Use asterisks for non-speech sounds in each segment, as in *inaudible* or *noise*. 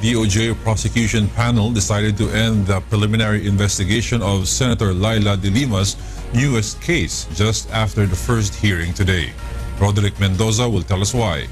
DOJ prosecution panel decided to end the preliminary investigation of Senator Laila de Lima's newest case just after the first hearing today. Roderick Mendoza will tell us why.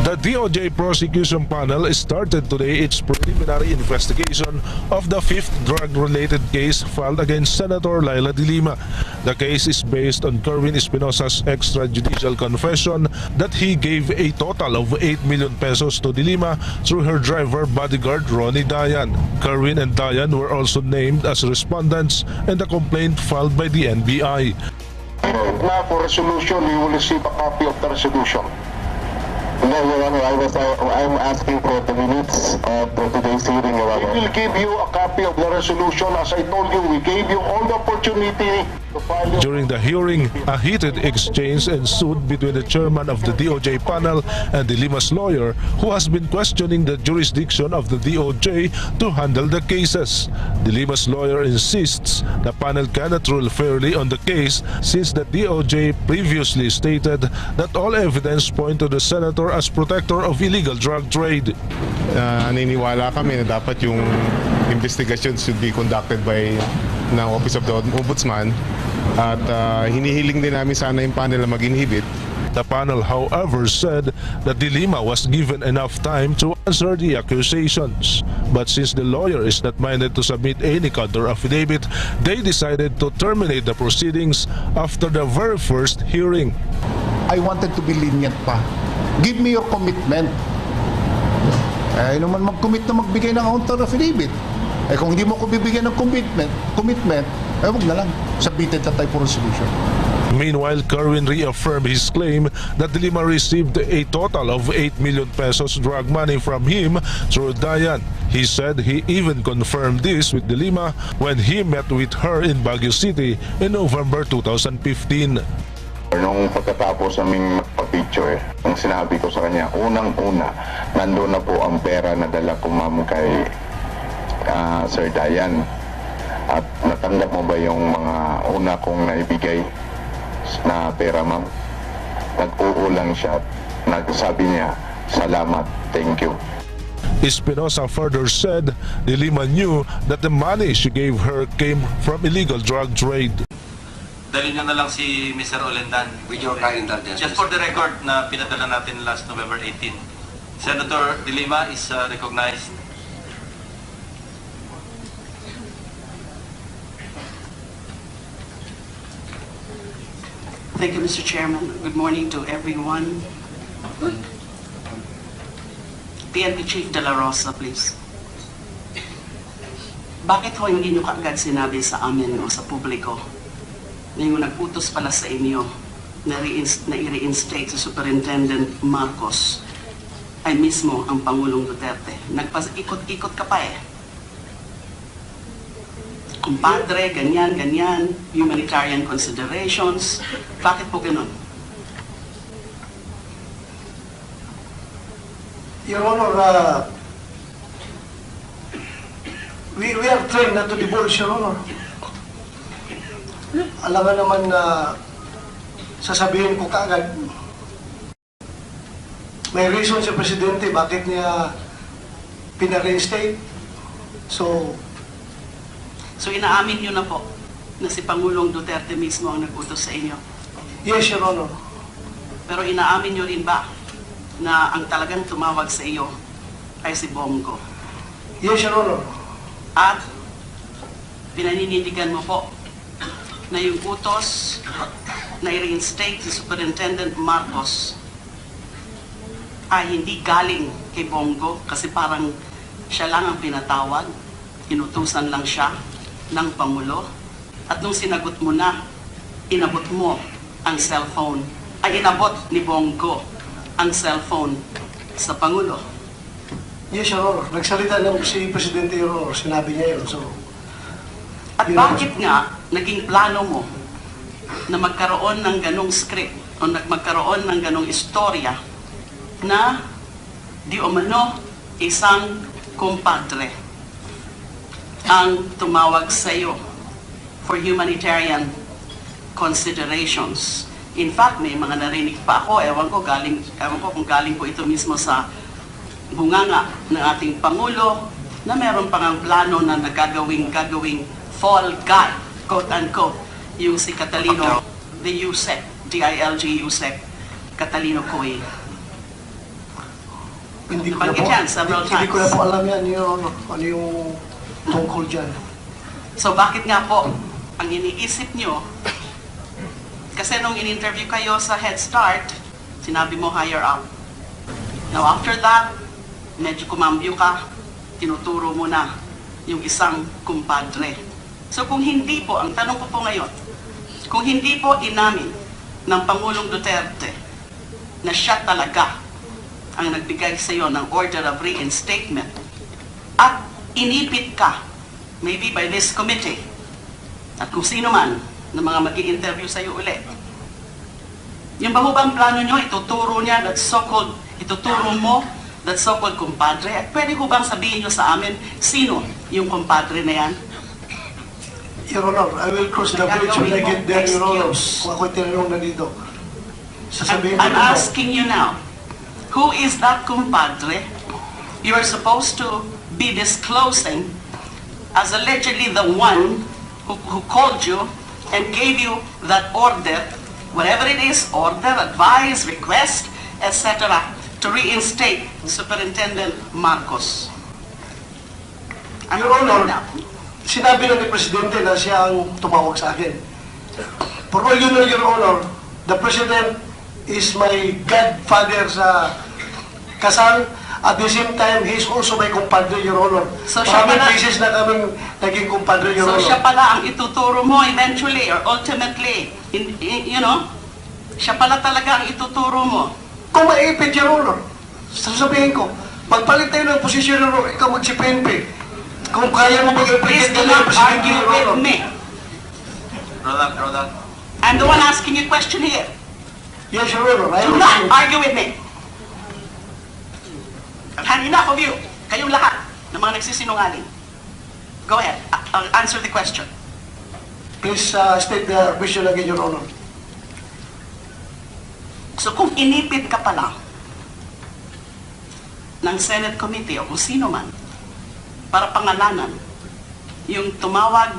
The DOJ prosecution panel started today its preliminary investigation of the fifth drug-related case filed against Senator Laila de Lima. The case is based on Kerwin Espinosa's extrajudicial confession that he gave a total of 8 million pesos to de Lima through her driver bodyguard Ronnie Dayan. Kerwin and Dayan were also named as respondents in the complaint filed by the NBI. Now for resolution, you will receive a copy of the resolution. No, Your Honor, I was, uh, I'm asking for the minutes uh, for today's hearing, Your We Honor. will give you a copy of the resolution. As I told you, we gave you all the opportunity. During the hearing, a heated exchange ensued between the chairman of the DOJ panel and the Lima's lawyer who has been questioning the jurisdiction of the DOJ to handle the cases. The Lima's lawyer insists the panel cannot rule fairly on the case since the DOJ previously stated that all evidence point to the senator as protector of illegal drug trade. uh, naniniwala kami na dapat yung investigation should be conducted by ng Office of the Ombudsman at uh, hinihiling din namin sana yung panel na mag-inhibit The panel, however, said that De Lima was given enough time to answer the accusations. But since the lawyer is not minded to submit any counter affidavit, they decided to terminate the proceedings after the very first hearing. I wanted to be lenient pa. Give me your commitment. Eh, naman mag-commit na magbigay ng counter affidavit. Eh, kung hindi mo ko bibigyan ng commitment, commitment, eh, wag na lang. Submitted na tayo for resolution. Meanwhile, Kerwin reaffirmed his claim that De Lima received a total of 8 million pesos drug money from him through Dayan. He said he even confirmed this with De Lima when he met with her in Baguio City in November 2015. Nung pagkatapos naming magpa-picture, ang sinabi ko sa kanya, unang-una, nandun na po ang pera na dala ko ma'am kay ah, Sir Dayan. At natanggap mo ba yung mga una kong naibigay na pera ma'am? Nag-uulang siya. Nagsabi niya, salamat, thank you. Espinosa further said De Lima knew that the money she gave her came from illegal drug trade. Dalhin nyo na lang si Mr. Olendan. With your kind indulgence. Just for the record na pinadala natin last November 18. Senator De Lima is uh, recognized. Thank you, Mr. Chairman. Good morning to everyone. PNP Chief De La Rosa, please. Bakit ho hindi nyo kaagad sinabi sa amin o sa publiko na yung nag-utos pala sa inyo na, na i-reinstate si Superintendent Marcos ay mismo ang Pangulong Duterte. Nagpas-ikot-ikot ka pa eh. Kumpadre, ganyan, ganyan, humanitarian considerations. Bakit po ganun? Your Honor, uh, we, we are trained not to divulge, Your Honor. Alam nga naman na sasabihin ko kaagad, may reason si Presidente bakit niya pina-reinstate. So, So inaamin nyo na po na si Pangulong Duterte mismo ang nag-utos sa inyo. Yes, Your Honor. Pero inaamin nyo rin ba na ang talagang tumawag sa iyo ay si Bongo? Yes, Your Honor. At pinaninindigan mo po na yung utos na i-reinstate si Superintendent Marcos ay hindi galing kay Bongo kasi parang siya lang ang pinatawag, inutusan lang siya ng Pangulo. At nung sinagot mo na, inabot mo ang cellphone, ay inabot ni Bongo ang cellphone sa Pangulo. Yes, Your Honor. Nagsalita lang si Presidente, Your Honor. Sinabi niya yun. So, At bakit nga naging plano mo na magkaroon ng ganong script o magkaroon ng ganong istorya na di umano isang kumpadre ang tumawag sa iyo for humanitarian considerations. In fact, may mga narinig pa ako, ewan ko, galing, ewan ko kung galing po ito mismo sa bunganga ng ating Pangulo na meron pang ang plano na nagagawing gagawing fall guy, quote-unquote, yung si Catalino, the USEC, D-I-L-G USEC, Catalino Coy. Hindi ko na po, yan several hindi ko na times. po alam yan, Your Honor, ano yung tungkol dyan. So bakit nga po ang iniisip nyo, kasi nung in-interview kayo sa Head Start, sinabi mo higher up. Now after that, medyo kumambyo ka, tinuturo mo na yung isang kumpadre. So kung hindi po, ang tanong ko po ngayon, kung hindi po inamin ng Pangulong Duterte na siya talaga ang nagbigay sa iyo ng order of reinstatement at inipit ka, maybe by this committee, at kung sino man ng mga mag interview sa iyo ulit. Yung ba bang plano nyo, ituturo niya that so-called, ituturo mo that so-called kumpadre, at pwede ho bang sabihin nyo sa amin, sino yung kumpadre na yan? Your Honor, I will cross the bridge when I get there, Your Honor. Kung ako'y tinanong na dito. I'm, Sasabihin ko I'm po. asking you now, who is that compadre you are supposed to be disclosing as allegedly the one who, who called you and gave you that order, whatever it is, order, advice, request, etc., to reinstate Superintendent Marcos? I'm Your Honor, sinabi na ni Presidente na siya ang tumawag sa akin. For all you know, Your Honor, the President is my godfather sa kasal. At the same time, he is also my compadre, Your Honor. So siya Maraming pala- beses na kaming naging compadre, Your So Honor. siya pala ang ituturo mo eventually or ultimately, in, in- you know, siya pala talaga ang ituturo mo. Kung maipit, Your Honor, sasabihin ko, magpalit tayo ng posisyon, Your Honor, ikaw mag-CPNP. Kung kaya mo Please mag-implicate do not argue with me. Roland, Roland. I'm the one asking you a question here. Yes, Your Honor. I Do not argue with me. I've had enough of you. Kayong lahat ng mga nagsisinungaling. Go ahead. Uh, answer the question. Please uh, state the question again, Your Honor. So kung inipit ka pa lang ng Senate Committee o kung sino man para pangalanan yung tumawag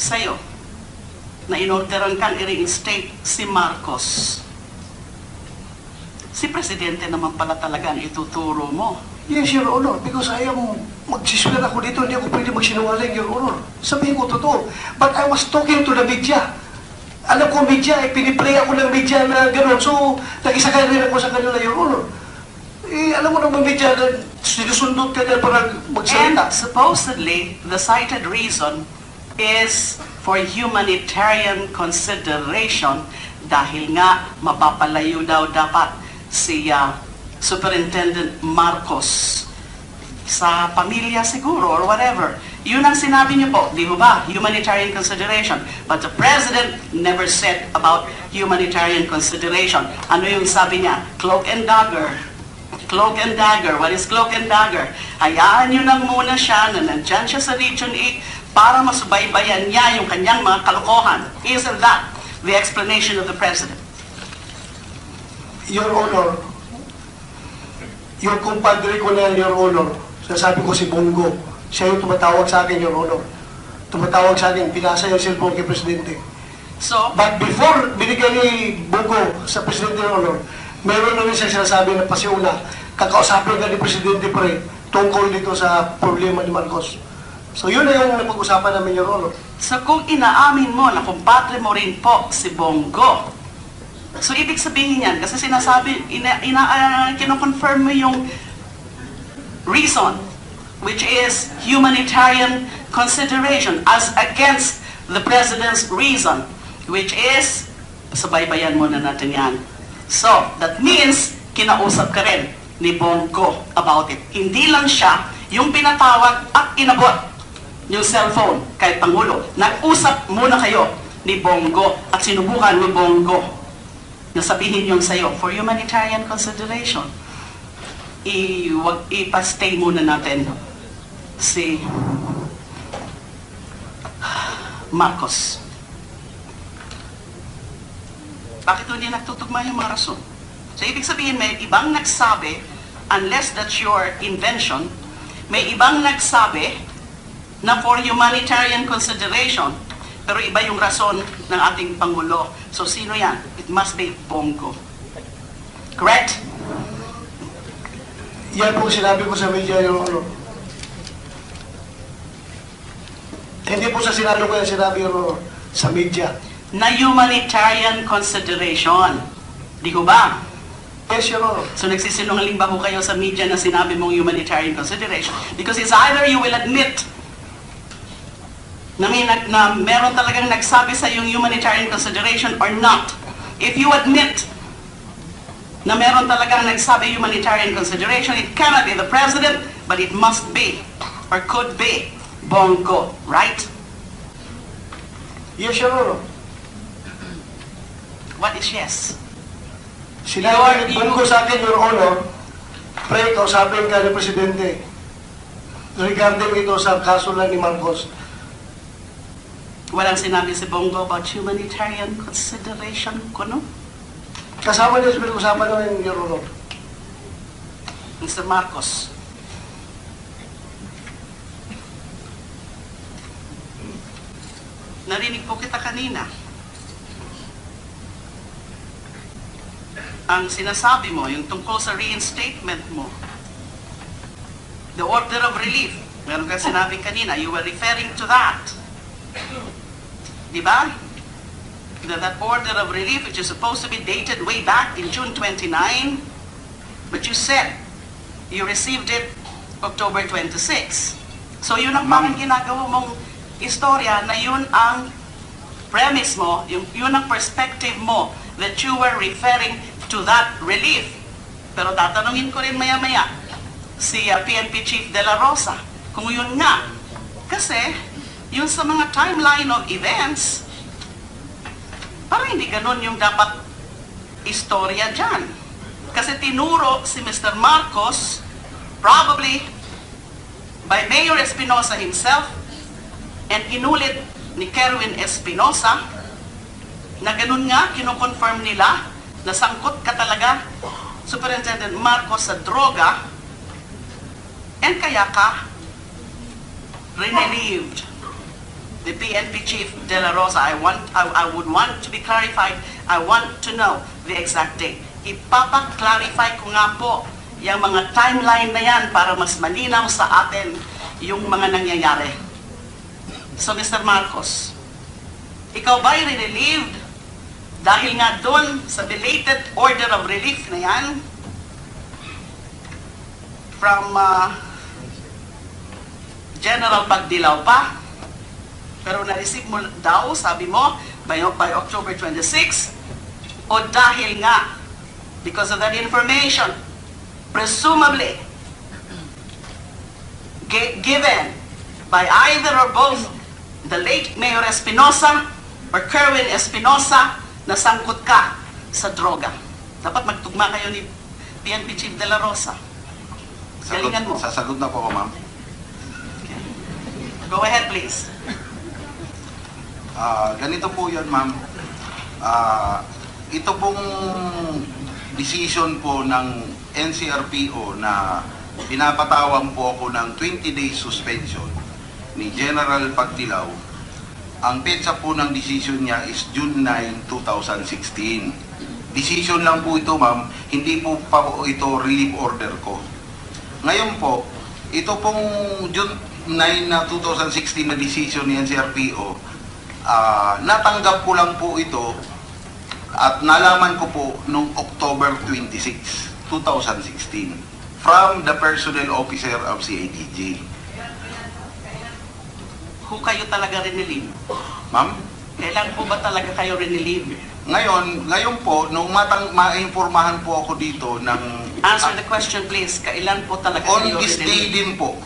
sa'yo na inorderan kang i-reinstate si Marcos. Si Presidente naman pala talaga ang ituturo mo. Yes, Your Honor, because I am magsiswear ako dito, hindi ako pwede magsinungaling, Your Honor. Sabihin ko totoo. But I was talking to the media. Alam ko media, eh, piniplay ako ng media na gano'n. So, nakisakay rin ako sa kanila, Your Honor. Eh, alam mo naman media na sinusundot ka na para And magsalita. supposedly, the cited reason is for humanitarian consideration dahil nga mapapalayo daw dapat si ah, Superintendent Marcos sa pamilya siguro or whatever. Yun ang sinabi niyo po, di ba? Humanitarian consideration. But the President never said about humanitarian consideration. Ano yung sabi niya? Cloak and dagger. Cloak and dagger. What is cloak and dagger? Hayaan nyo lang muna siya na nandyan siya sa Region 8 para masubaybayan niya yung kanyang mga kalokohan. Isn't that the explanation of the President? Your Honor, yung kumpadre ko na Your Honor, sasabi ko si Bongo, siya yung tumatawag sa akin, Your Honor. Tumatawag sa akin, pinasa yung cellphone kay Presidente. So, But before binigay ni Bongo sa Presidente, Your Honor, meron na rin siya sinasabi na pasiuna, kakausapin ka ni Presidente pre, tungkol dito sa problema ni Marcos. So yun na yung napag-usapan namin, Your Honor. So kung inaamin mo na kumpatre mo rin po si Bongo, so ibig sabihin yan, kasi sinasabi, ina, ina, uh, kinoconfirm mo yung reason, which is humanitarian consideration as against the President's reason, which is, sabaybayan muna natin yan. So, that means, kinausap ka rin ni Bongo about it. Hindi lang siya yung pinatawag at inabot yung cellphone kay Pangulo. Nag-usap muna kayo ni Bongo at sinubukan ni Bongo na sabihin yung sa'yo for humanitarian consideration. I, ipastay muna natin si Marcos. Bakit hindi nagtutugma yung mga rason? So, ibig sabihin, may ibang nagsabi unless that's your invention, may ibang nagsabi na for humanitarian consideration, pero iba yung rason ng ating Pangulo. So sino yan? It must be Bongo. Correct? Yan po sinabi ko sa media, Your Honor. Hindi po sa Senado ko yan sinabi, Your Honor. Sa media. Na humanitarian consideration. Di ko ba? Yes, Your Honor. So nagsisinungaling ba ho kayo sa media na sinabi mong humanitarian consideration? Because it's either you will admit na, may, na meron talagang nagsabi sa yung humanitarian consideration or not. If you admit na meron talagang nagsabi humanitarian consideration, it cannot be the president, but it must be or could be Bongo, right? Yes, Your Honor. What is yes? Sinabi Your- ko sa akin, Your Honor, pre, kausapin ka ni Presidente regarding ito sa kaso lang ni Marcos. Walang sinabi si Bongo about humanitarian consideration ko, no? Kasama niya sa pinag-usapan namin, Your Honor. Mr. Marcos. Narinig po kita kanina. Ang sinasabi mo, yung tungkol sa reinstatement mo, the order of relief, meron kang sinabi kanina, you were referring to that. Di ba? That that order of relief, which is supposed to be dated way back in June 29, but you said you received it October 26. So yun ang parang ginagawa mong istorya na yun ang premise mo, yung, yun ang perspective mo that you were referring to that relief. Pero tatanungin ko rin maya-maya si uh, PNP Chief De La Rosa kung yun nga. Kasi yun sa mga timeline of events, parang hindi ganun yung dapat istorya dyan. Kasi tinuro si Mr. Marcos, probably by Mayor Espinosa himself, and inulit ni Kerwin Espinosa, na ganun nga, kinoconfirm nila, na sangkot ka talaga, Superintendent Marcos, sa droga, and kaya ka renelieved the PNP Chief De La Rosa. I want, I, I would want to be clarified. I want to know the exact date. Ipapaklarify ko nga po yung mga timeline na yan para mas malinaw sa atin yung mga nangyayari. So, Mr. Marcos, ikaw ba'y relieved dahil nga doon sa belated order of relief na yan from uh, General Pagdilaw pa, pero na-receive mo daw, sabi mo, by, by October 26, o dahil nga, because of that information, presumably, gi- given by either or both the late Mayor Espinosa or Kerwin Espinosa, na sangkot ka sa droga. Dapat magtugma kayo ni PNP Chief De La Rosa. Galingan mo. sasagot na po ako, ma'am. Go ahead, please. Ah, ganito po yun, ma'am. Ah, ito pong decision po ng NCRPO na pinapatawan po ako ng 20 days suspension ni General Pagtilaw. Ang petsa po ng decision niya is June 9, 2016. Decision lang po ito, ma'am. Hindi po pa po ito relief order ko. Ngayon po, ito pong June 9 na 2016 na decision ni NCRPO, ah, natanggap ko lang po ito at nalaman ko po noong October 26, 2016 from the personnel officer of CIDG. Who kayo talaga rinelieve? Ma'am, Kailan po ba talaga kayo rinelieve? ngayon, ngayon po, nung matang, maimpormahan po ako dito ng... Answer the question, please. Kailan po talaga On kayo this day din po,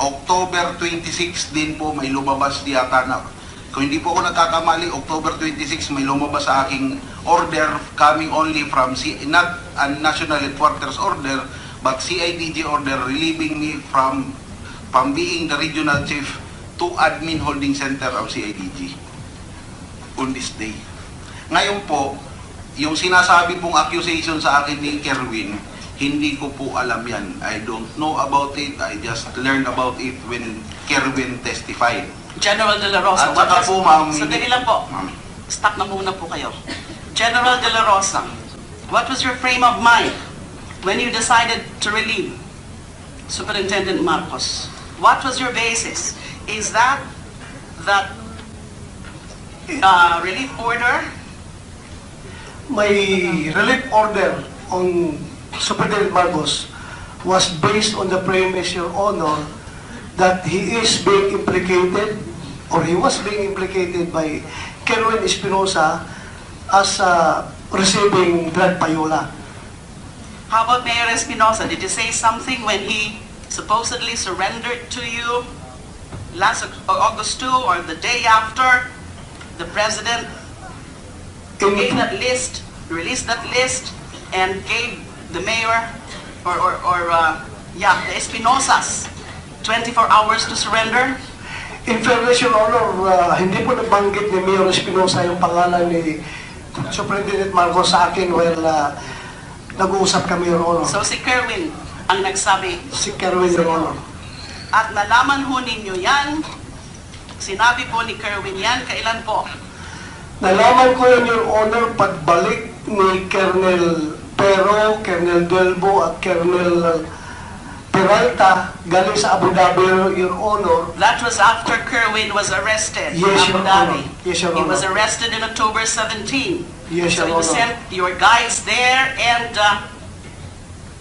October 26 din po may lumabas di ata na kung hindi po ako nagkakamali, October 26 may lumabas sa aking order coming only from C, not a national headquarters order but CIDG order relieving me from from being the regional chief to admin holding center of CIDG on this day. Ngayon po, yung sinasabi pong accusation sa akin ni Kerwin, hindi ko po alam yan. I don't know about it. I just learned about it when Kerwin testified. General De La Rosa, At saka was- po, ma'am, Sandali lang po. Ma'am. Stop na muna po kayo. General De La Rosa, what was your frame of mind when you decided to relieve Superintendent Marcos? What was your basis? Is that that uh, relief order? My relief order on Superintendent Marcos was based on the premise, Your Honor, that he is being implicated or he was being implicated by Kerwin Espinosa as uh, receiving blood payola. How about Mayor Espinosa? Did you say something when he supposedly surrendered to you last August 2 or the day after the president In, gave that list, released that list, and gave the mayor or, or, or uh, yeah, the Espinosas 24 hours to surrender? in fairness, Your Honor, uh, hindi po nabanggit ni Mayor Espinosa yung pangalan ni Superintendent Marcos sa akin while uh, nag-uusap kami, Your Honor. So si Kerwin ang nagsabi, si Kerwin, Your Honor. at nalaman ho ninyo yan, sinabi po ni Kerwin yan, kailan po? Nalaman ko yun, Your Honor, pagbalik ni Colonel Pero, Colonel Delbo at Colonel Peralta galing sa Abu Dhabi, Your Honor. That was after Kerwin was arrested Yes, in Abu Dhabi. Honor. Yes, Your He was arrested in October 17. Yes, so Your you sent your guys there and uh,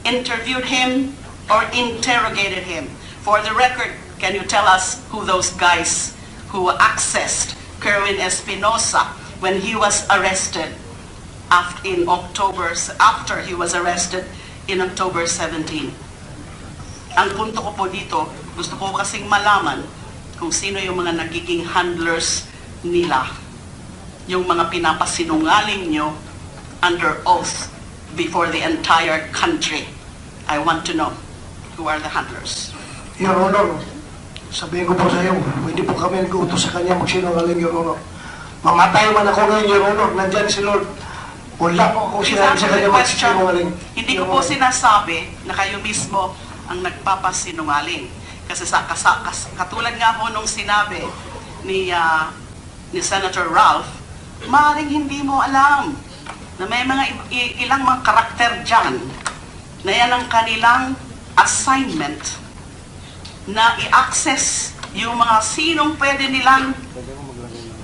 interviewed him or interrogated him. For the record, can you tell us who those guys who accessed Kerwin Espinosa when he was arrested after, in October, after he was arrested in October 17? Ang punto ko po dito, gusto ko kasing malaman kung sino yung mga nagiging handlers nila. Yung mga pinapasinungaling nyo under oath before the entire country. I want to know who are the handlers. Your Honor, sabihin ko po sa iyo, hindi po kami nag-utos sa kanya magsinungaling, Your Honor. Mamatay man ako ngayon, Your Honor, nandyan si Lord. Wala po Please sinabi sa kanya magsinungaling. Hindi ko po sinasabi na kayo mismo ang nagpapasinungaling. Kasi sa kasa, kas- katulad nga po nung sinabi ni ah, ni Senator Ralph, maaaring hindi mo alam na may mga ilang mga karakter dyan na yan ang kanilang assignment na i-access yung mga sinong pwede nilang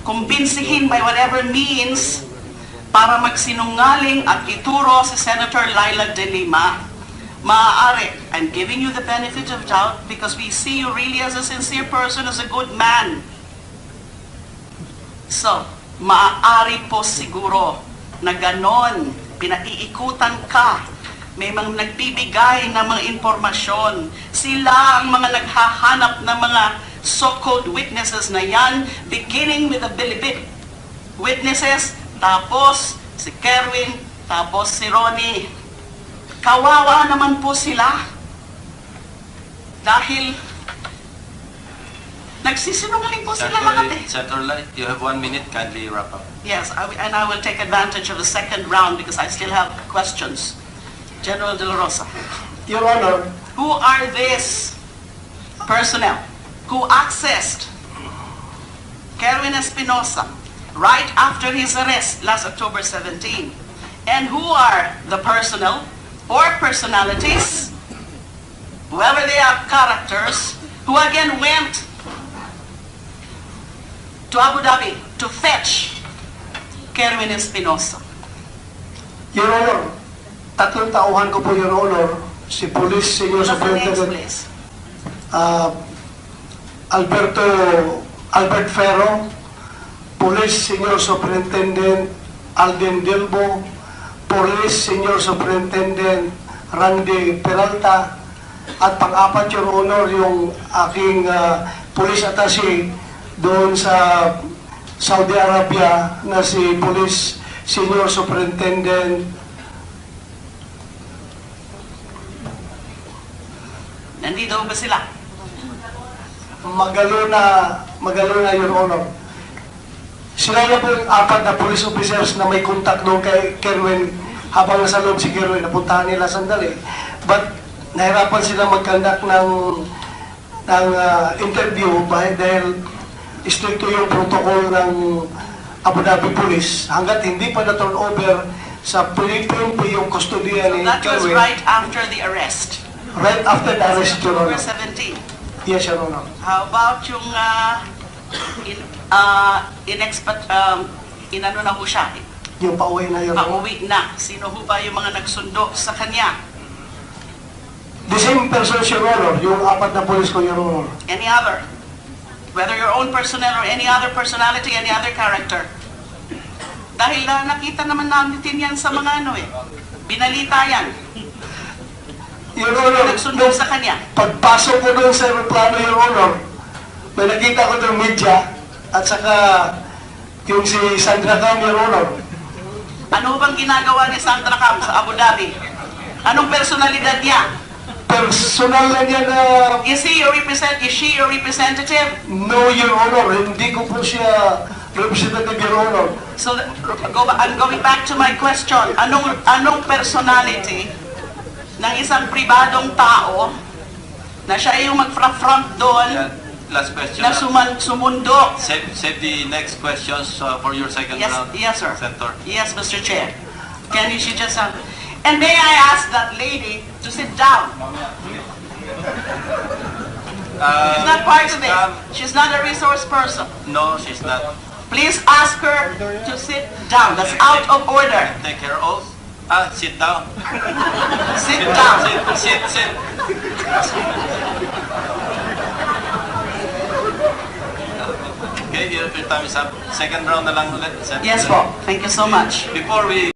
kumbinsihin by whatever means para magsinungaling at ituro si Senator Laila De Lima. Maaari, I'm giving you the benefit of doubt because we see you really as a sincere person, as a good man. So, maaari po siguro na ganon, pinaiikutan ka, may mga nagbibigay ng mga impormasyon. Sila ang mga naghahanap ng mga so-called witnesses na yan, beginning with the bilibid witnesses, tapos si Kerwin, tapos si Ronnie. Kawawa naman po sila. Dahil nagsisinungaling po sila lahat eh. Senator Light, you have one minute. Kindly wrap up. Yes, I, and I will take advantage of the second round because I still have questions. General De La Rosa, Your Honor, who are these personnel who accessed Kerwin Espinosa right after his arrest last October 17? And who are the personnel or personalities, whoever they are characters, who again went to Abu Dhabi to fetch Kerwin Espinosa? Your Honor, tatlong tauhan ko po, Your Honor, si Police Senior names, Superintendent uh, Alberto Albert Ferro, Police Senior Superintendent Alden Delbo, Police Senior Superintendent Randy Peralta, at pang-apat, Your Honor, yung aking uh, police attache doon sa Saudi Arabia na si Police Senior Superintendent Nandito ba sila? Magalona, Magalona, Your Honor. Si Sila na po yung apat na police officers na may contact doon kay Kerwin habang nasa loob si Kerwin, napuntahan nila sandali. But nahirapan sila mag-conduct ng, ng ah, interview dahil, dahil stricto yung protocol ng Abu Dhabi Police hanggat hindi pa na-turn over sa PNP yung kustodiya ni That was Kerwin. right after the arrest. Right after the arrest, Your Honor. 17. Yes, Your Honor. How about yung uh, in, uh, inexpat, um, inano na ho siya, Yung pauwi na, Honor. pauwi na. Sino ho ba yung mga nagsundo sa kanya? The same person, Your Honor, yung apat na police ko, Your Honor. Any other? Whether your own personnel or any other personality, any other character. Dahil uh, nakita naman namin yan sa mga ano eh. Binalita yan. Your Honor, Nagsundo sa kanya. pagpasok ko doon sa aeroplano, Your Honor, may nakita ko doon media at saka yung si Sandra Cam, Your Honor. Ano bang ginagawa ni Sandra Cam sa Abu Dhabi? Anong personalidad niya? Personal na niya na Is he your represent? Is she your representative? no, Your Honor, hindi ko po siya representative, Your Honor. So go, I'm going back to my question. Anong anong personality ng isang pribadong tao na siya yung mag-front doon Yeah, Last question. na suman, sumundo? Save, save the next questions uh, for your second Yes, round. yes, sir. Senator. Yes, Mr. Chair. Can you she just have, and may I ask that lady to sit down? Uh, She's not part of it. um, She's not a resource person. No, she's not. Please ask her to sit down. That's out of order. Take her oath. Ah, sit down. *laughs* Sit down. Sit, sit, sit. Okay, time is up. Second round na lang ulit. Yes po. Thank you so much. Before we